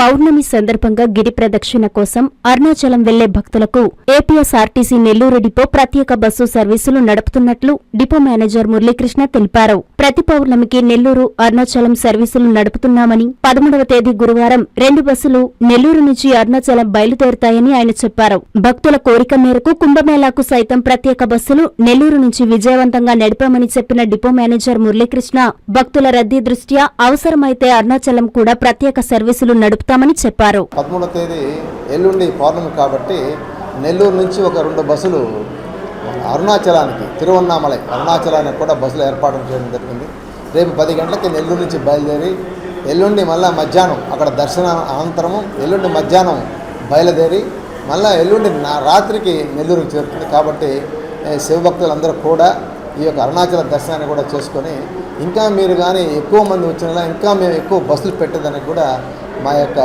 పౌర్ణమి సందర్భంగా గిరి ప్రదక్షిణ కోసం అరుణాచలం వెళ్ళే భక్తులకు ఏపీఎస్ఆర్టీసీ నెల్లూరు డిపో ప్రత్యేక బస్సు సర్వీసులు నడుపుతున్నట్లు డిపో మేనేజర్ మురళీకృష్ణ తెలిపారు. ప్రతి పౌర్ణమికి నెల్లూరు అరుణాచలం సర్వీసులు నడుపుతున్నామని పదమూడవ తేదీ గురువారం రెండు బస్సులు నెల్లూరు నుంచి అరుణాచలం బయలుదేరుతాయని ఆయన చెప్పారు. భక్తుల కోరిక మేరకు కుంభమేళాకు సైతం ప్రత్యేక బస్సులు నెల్లూరు నుంచి విజయవంతంగా నడిపామని చెప్పిన డిపో మేనేజర్ మురళీకృష్ణ భక్తుల రద్దీ దృష్ట్యా అవసరమైతే అరుణాచలం కూడా ప్రత్యేక సర్వీసులు నడుపుతామని చెప్పారు. పదమూడవ తేదీ ఎల్లుండి పౌర్ణమి కాబట్టి నెల్లూరు నుంచి ఒక రెండు బస్సులు అరుణాచలానికి తిరువన్నామలై అరుణాచలానికి కూడా బస్సులు ఏర్పాటు చేయడం జరిగింది. రేపు పది గంటలకి నెల్లూరు నుంచి బయలుదేరి ఎల్లుండి మళ్ళీ మధ్యాహ్నం అక్కడ దర్శన అనంతరము ఎల్లుండి మధ్యాహ్నం బయలుదేరి మళ్ళీ ఎల్లుండి నా రాత్రికి నెల్లూరుకి చేరుతుంది. కాబట్టి శివభక్తులందరూ కూడా ఈ యొక్క అరుణాచల దర్శనాన్ని కూడా చేసుకొని ఇంకా మీరు కానీ ఎక్కువ మంది వచ్చినలా ఇంకా మేము ఎక్కువ బస్సులు పెట్టేదానికి కూడా మా యొక్క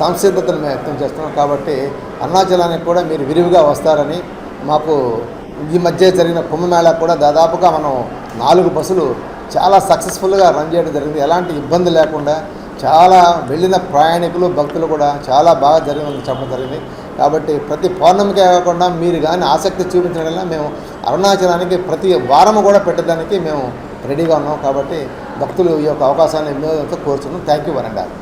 సంసిద్ధతను మేము వ్యక్తం చేస్తున్నాం. కాబట్టి అరుణాచలానికి కూడా మీరు విరివిగా వస్తారని మాకు ఈ మధ్య జరిగిన కుంభమేళా కూడా దాదాపుగా మనం నాలుగు బస్సులు చాలా సక్సెస్ఫుల్గా రన్ చేయడం జరిగింది. ఎలాంటి ఇబ్బంది లేకుండా చాలా వెళ్ళిన ప్రయాణికులు భక్తులు కూడా చాలా బాగా జరిగిందని చెప్పడం జరిగింది. కాబట్టి ప్రతి పౌర్ణమికే కాకుండా మీరు కానీ ఆసక్తి చూపించడం మేము అరుణాచలానికి ప్రతి వారం కూడా పెట్టడానికి మేము రెడీగా ఉన్నాం. కాబట్టి భక్తులు ఈ యొక్క అవకాశాన్ని వినియోగంతో కోరుచున్నాం. Thank you వరండాలి.